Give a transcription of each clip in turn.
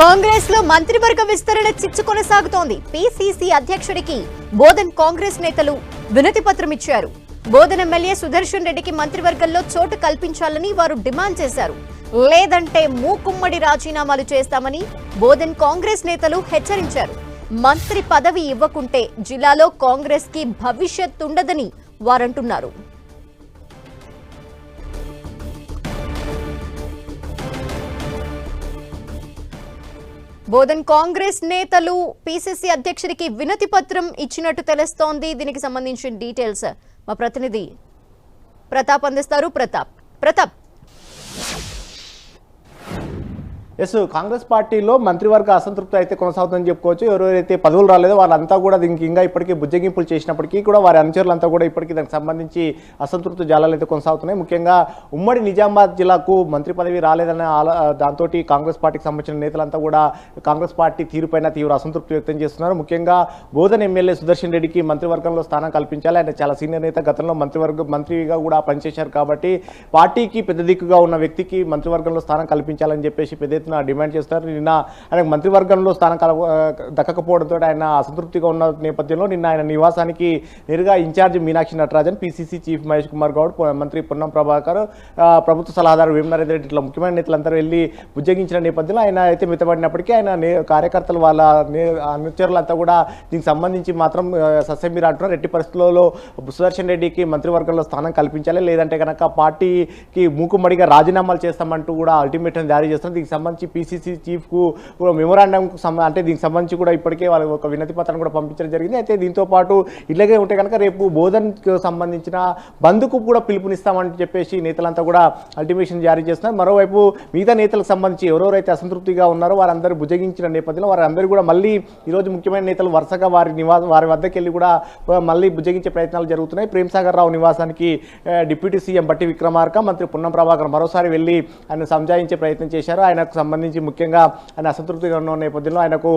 కాంగ్రెస్లో మంత్రివర్గ విస్తరణ చిచ్చు కొనసాగుతోంది. పిసిసి అధ్యక్షుడికి బోధన్ కాంగ్రెస్ నేతలు వినతి పత్రం ఇచ్చారు. బోధన్ ఎమ్మెల్యే సుదర్శన్ రెడ్డికి మంత్రివర్గంలో చోటు కల్పించాలని వారు డిమాండ్ చేశారు. లేదంటే మూకుమ్మడి రాజీనామాలు చేస్తామని బోధన్ కాంగ్రెస్ నేతలు హెచ్చరించారు. మంత్రి పదవి ఇవ్వకుంటే జిల్లాలో కాంగ్రెస్కి భవిష్యత్ ఉండదని వారంటున్నారు. బోధన్ కాంగ్రెస్ నేతలు పిసిసి అధ్యక్షుడికి వినతి పత్రం ఇచ్చినట్టు తెలుస్తోంది. దీనికి సంబంధించిన డీటెయిల్స్ మా ప్రతినిధి ప్రతాప్ అందిస్తారు. ప్రతాప్ ప్రతాప్. ఎస్ కాంగ్రెస్ పార్టీలో మంత్రివర్గ అసంతృప్తి అయితే కొనసాగుతుందని చెప్పుకోవచ్చు. ఎవరెవరైతే పదవులు రాలేదో వాళ్ళంతా కూడా దీనికి ఇంకా ఇప్పటికీ బుజ్జగింపులు చేసినప్పటికీ కూడా వారి అనుచరులంతా కూడా ఇప్పటికీ దానికి సంబంధించి అసంతృప్తి జాలాలు అయితే కొనసాగుతున్నాయి. ముఖ్యంగా ఉమ్మడి నిజామాబాద్ జిల్లాకు మంత్రి పదవి రాలేదన్న దాంతో కాంగ్రెస్ పార్టీకి సంబంధించిన నేతలంతా కూడా కాంగ్రెస్ పార్టీ తీరుపైన తీవ్ర అసంతృప్తి వ్యక్తం చేస్తున్నారు. ముఖ్యంగా బోధన్ ఎమ్మెల్యే సుదర్శన్ రెడ్డికి మంత్రివర్గంలో స్థానం కల్పించాలి. ఆయన చాలా సీనియర్ నేత. గతంలో మంత్రివర్గ మంత్రిగా కూడా పనిచేశారు కాబట్టి పార్టీకి పెద్ద దిక్కుగా ఉన్న వ్యక్తికి మంత్రివర్గంలో స్థానం కల్పించాలని చెప్పేసి పెద్ద ఎత్తున డిమాండ్ చేస్తారు. నిన్న ఆయన మంత్రివర్గంలో స్థానం కల దక్కకపోవడంతో ఆయన అసంతృప్తిగా ఉన్న నేపథ్యంలో నిన్న ఆయన నివాసానికి నేరుగా ఇన్ఛార్జ్ మీనాక్షి నటరాజన్ పిసిసి చీఫ్ మహేష్ కుమార్ గౌడ్ మంత్రి పొన్నం ప్రభాకర్ ప్రభుత్వ సలహాదారు వేమనరేంద్ర రెడ్డి ఇట్లా ముఖ్యమైన నేతలందరూ వెళ్ళి ఉద్యోగించిన నేపథ్యంలో ఆయన అయితే మితపడినప్పటికీ ఆయన కార్యకర్తలు వాళ్ళ అనుచరులంతా కూడా దీనికి సంబంధించి మాత్రం సస్యమీర అంటున్నారు. ఎట్టి పరిస్థితుల్లో సుదర్శన్ రెడ్డికి మంత్రివర్గంలో స్థానం కల్పించాలి. లేదంటే కనుక పార్టీకి మూకుమ్మడిగా రాజీనామాలు చేస్తామంటూ కూడా అల్టిమేటం జారీ చేస్తున్నారు. దీనికి సంబంధించి పీసీసీ చీఫ్కు మెమోరాండం అంటే దీనికి సంబంధించి కూడా ఇప్పటికే వాళ్ళకి ఒక వినతి పత్రం కూడా పంపించడం జరిగింది. అయితే దీంతో పాటు ఇలాగే ఉంటే కనుక రేపు బోధన్కు సంబంధించిన బంద్కు కూడా పిలుపునిస్తామని చెప్పేసి నేతలంతా కూడా అల్టిమేషన్ జారీ చేస్తున్నారు. మరోవైపు మిగతా నేతలకు సంబంధించి ఎవరెవరైతే అసంతృప్తిగా ఉన్నారో వారందరూ భుజగించిన నేపథ్యంలో వారందరూ కూడా మళ్ళీ ఈరోజు ముఖ్యమైన నేతలు వరుసగా వారి నివాస వారి వద్దకు వెళ్ళి కూడా మళ్ళీ భుజగించే ప్రయత్నాలు జరుగుతున్నాయి. ప్రేమ్సాగర్ రావు నివాసానికి డిప్యూటీ సీఎం బట్టి విక్రమార్క మంత్రి పున్నం ప్రభాకర్ మరోసారి వెళ్ళి ఆయన సంజాయించే ప్రయత్నం చేశారు. ఆయనకు సంబంధించి ముఖ్యంగా ఆయన అసంతృప్తిగా ఉన్న నేపథ్యంలో ఆయనకు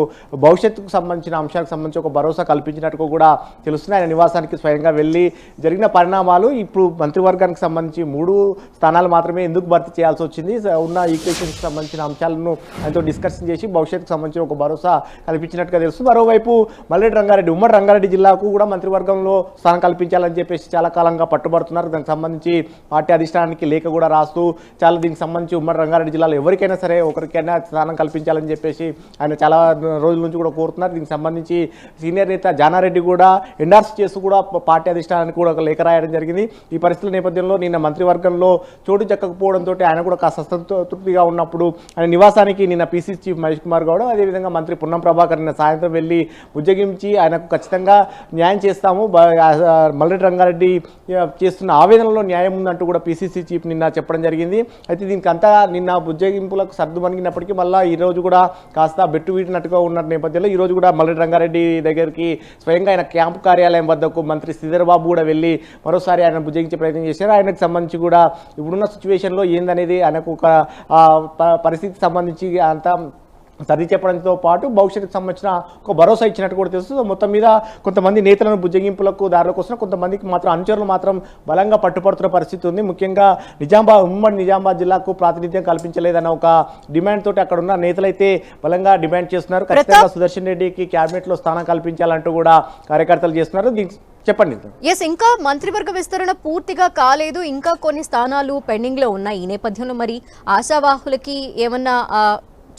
భవిష్యత్తుకు సంబంధించిన అంశాలకు సంబంధించి ఒక భరోసా కల్పించినట్టుగా కూడా తెలుస్తుంది ఆయన నివాసానికి స్వయంగా వెళ్ళి జరిగిన పరిణామాలు ఇప్పుడు మంత్రివర్గానికి సంబంధించి మూడు స్థానాలు మాత్రమే ఎందుకు భర్తీ చేయాల్సి వచ్చింది. ఉన్న ఈక్వేషన్కి సంబంధించిన అంశాలను ఆయనతో డిస్కషన్ చేసి భవిష్యత్తుకు సంబంధించి ఒక భరోసా కల్పించినట్టుగా తెలుస్తుంది. మరోవైపు మల్లెడ్డి రంగారెడ్డి ఉమ్మడి రంగారెడ్డి జిల్లాకు కూడా మంత్రివర్గంలో స్థానం కల్పించాలని చెప్పేసి చాలా కాలంగా పట్టుబడుతున్నారు. దానికి సంబంధించి పార్టీ అధిష్టానానికి లేఖ కూడా రాస్తూ చాలా దీనికి సంబంధించి ఉమ్మడి రంగారెడ్డి జిల్లాలో ఎవరికైనా సరే ఒకరికైనా స్థానం కల్పించాలని చెప్పేసి ఆయన చాలా రోజుల నుంచి కూడా కోరుతున్నారు. దీనికి సంబంధించి సీనియర్ నేత జానారెడ్డి కూడా ఎండార్స్ చేస్తూ కూడా పార్టీ అధిష్టానానికి కూడా ఒక లేఖ రాయడం జరిగింది. ఈ పరిస్థితుల నేపథ్యంలో నిన్న మంత్రివర్గంలో చోటు చెక్కకపోవడంతో ఆయన కూడా కాస్త తృప్తిగా ఉన్నప్పుడు ఆయన నివాసానికి నిన్న పీసీ చీఫ్ మహేష్ కుమార్ గౌడ్ అదేవిధంగా మంత్రి పున్నం ప్రభాకర్ నిన్న సాయంత్రం వెళ్ళి ఉద్యోగించి ఆయనకు ఖచ్చితంగా న్యాయం చేస్తాము. మల్లెడ్డి రంగారెడ్డి చేస్తున్న ఆవేదనలో న్యాయం ఉందంటూ కూడా పీసీసీ చీఫ్ నిన్న చెప్పడం జరిగింది. అయితే దీనికంతా నిన్న ఉద్యోగింపులకు సర్దు మణిగినప్పటికీ మళ్ళీ ఈ రోజు కూడా కాస్త బెట్టు వీటినట్టుగా ఉన్న నేపథ్యంలో ఈరోజు కూడా మల్లి రంగారెడ్డి దగ్గరికి స్వయంగా ఆయన క్యాంపు కార్యాలయం వద్దకు మంత్రి శ్రీధర్బాబు కూడా వెళ్ళి మరోసారి ఆయన భుజించే ప్రయత్నం చేశారు. ఆయనకు సంబంధించి కూడా ఇప్పుడున్న సిచ్యువేషన్లో ఏందనేది ఆయనకు ఒక ప- పరిస్థితికి సంబంధించి అంతా సర్ది చెప్పడంతో పాటు భవిష్యత్తుకు సంబంధించిన ఒక భరోసా ఇచ్చినట్టు కూడా తెలుస్తుంది. మొత్తం మీద కొంతమంది నేతలను బుజ్జగింపులకు దారిలోకి వస్తున్న కొంతమందికి మాత్రం అనుచరులు మాత్రం బలంగా పట్టుపడుతున్న పరిస్థితి ఉంది. ముఖ్యంగా నిజామాబాద్ ఉమ్మడి నిజామాబాద్ జిల్లాకు ప్రాతినిధ్యం కల్పించలేదన్న ఒక డిమాండ్ తోటి అక్కడ ఉన్న నేతలైతే బలంగా డిమాండ్ చేస్తున్నారు. ఖచ్చితంగా సుదర్శన్ రెడ్డికి cabinet లో స్థానం కల్పించాలంటూ కూడా కార్యకర్తలు చేస్తున్నారు. చెప్పండి ఎస్ ఇంకా మంత్రివర్గ విస్తరణ పూర్తిగా కాలేదు. ఇంకా కొన్ని స్థానాలు పెండింగ్లో ఉన్నాయి. ఈ నేపథ్యంలో మరి ఆశావాహులకి ఏమన్నా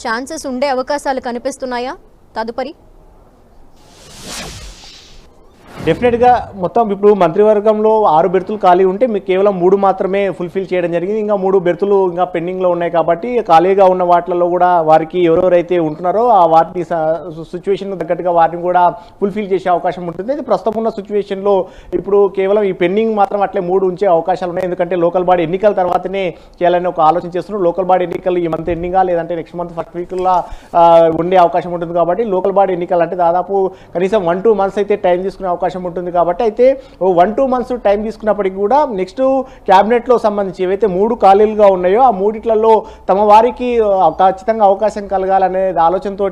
ఛాన్సెస్ ఉండే అవకాశాలు కనిపిస్తున్నాయా? తదుపరి డెఫినెట్గా మొత్తం ఇప్పుడు మంత్రివర్గంలో ఆరు బెర్తులు ఖాళీ ఉంటే మీకు కేవలం మూడు మాత్రమే ఫుల్ఫిల్ చేయడం జరిగింది. ఇంకా మూడు బెర్తులు ఇంకా పెండింగ్లో ఉన్నాయి కాబట్టి ఖాళీగా ఉన్న వాటిలలో కూడా వారికి ఎవరెవరైతే ఉంటున్నారో ఆ వాటిని సిచ్యువేషన్ తగ్గట్టుగా వాటిని కూడా ఫుల్ఫిల్ చేసే అవకాశం ఉంటుంది. అయితే ప్రస్తుతం ఉన్న సిచ్యువేషన్లో ఇప్పుడు కేవలం ఈ పెండింగ్ మాత్రం అట్లే మూడు ఉంచే అవకాశాలు ఉన్నాయి. ఎందుకంటే లోకల్ బాడీ ఎన్నికల తర్వాతనే చేయాలని ఒక ఆలోచన చేస్తున్నారు. లోకల్ బాడీ ఎన్నికలు ఈ మంత్ ఎండింగా లేదంటే నెక్స్ట్ మంత్ ఫస్ట్ వీక్లో ఉండే అవకాశం ఉంటుంది కాబట్టి లోకల్ బాడీ ఎన్నికలు అంటే దాదాపు కనీసం వన్ టూ మంత్స్ అయితే టైం తీసుకునే అవకాశం అవకాశం ఉంటుంది కాబట్టి అయితే వన్ టూ మంత్స్ టైం తీసుకున్నప్పటికీ కూడా నెక్స్ట్ క్యాబినెట్లో సంబంధించి ఏవైతే మూడు ఖాళీలుగా ఉన్నాయో ఆ మూడిట్లలో తమ వారికి ఖచ్చితంగా అవకాశం కలగాలనే ఆలోచనతో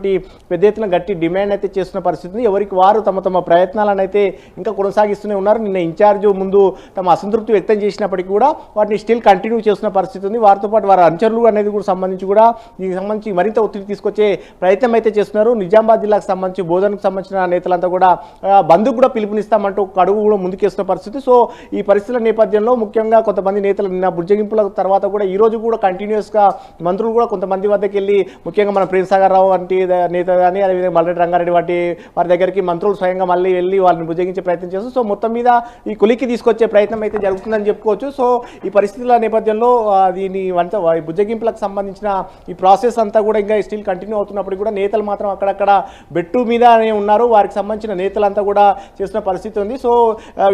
పెద్ద ఎత్తున గట్టి డిమాండ్ అయితే చేస్తున్న పరిస్థితి ఎవరికి వారు తమ తమ ప్రయత్నాలను అయితే ఇంకా కొనసాగిస్తూనే ఉన్నారు. నిన్న ఇన్ఛార్జ్ ముందు తమ అసంతృప్తి వ్యక్తం చేసినప్పటికీ కూడా వాటిని స్టిల్ కంటిన్యూ చేస్తున్న పరిస్థితి ఉంది. వారితో పాటు వారి అనుచరులు అనేది కూడా సంబంధించి కూడా దీనికి సంబంధించి మరింత ఒత్తిడి తీసుకొచ్చే ప్రయత్నం అయితే చేస్తున్నారు. నిజామాబాద్ జిల్లాకు సంబంధించి బోధనకు సంబంధించిన నేతలంతా కూడా ఆ, బంధుకు కూడా పిలుపునిస్తామంటూ కడుగు కూడా ముందుకేస్తున్న పరిస్థితి. సో ఈ పరిస్థితుల నేపథ్యంలో ముఖ్యంగా కొంతమంది నేతలు నిన్న బుజ్జగింపుల తర్వాత కూడా ఈరోజు కూడా కంటిన్యూస్గా మంత్రులు కూడా కొంతమంది వద్దకు వెళ్ళి ముఖ్యంగా మన ప్రేమ్ సాగర్ రావు వంటి నేత కానీ అదేవిధంగా మల్లెడ్డి రంగారెడ్డి వంటి వారి దగ్గరికి మంత్రులు స్వయంగా మళ్ళీ వెళ్ళి వాళ్ళని బుజ్జగించే ప్రయత్నం చేస్తారు సో మొత్తం మీద ఈ కులికి తీసుకొచ్చే ప్రయత్నం అయితే జరుగుతుందని చెప్పుకోవచ్చు. సో ఈ పరిస్థితుల నేపథ్యంలో దీని వంట బుజ్జగింపులకు సంబంధించిన ఈ ప్రాసెస్ అంతా కూడా ఇంకా స్టిల్ కంటిన్యూ అవుతున్నప్పుడు కూడా నేతలు మాత్రం అక్కడక్కడ బెట్టు మీదనే ఉన్నారు. వారికి సంబంధించిన నేతలంతా కూడా చేస్తున్న పరిస్థితి ఉంది. సో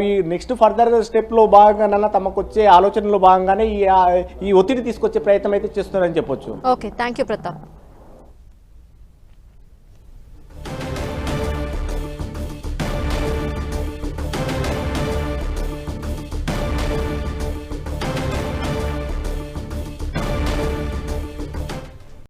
ఈ నెక్స్ట్ ఫర్దర్ స్టెప్లో భాగంగా తమకు వచ్చే ఆలోచనలో భాగంగానే ఈ ఒత్తిడి తీసుకొచ్చే ప్రయత్నం అయితే చేస్తున్నారని చెప్పొచ్చు. Okay thank Pratap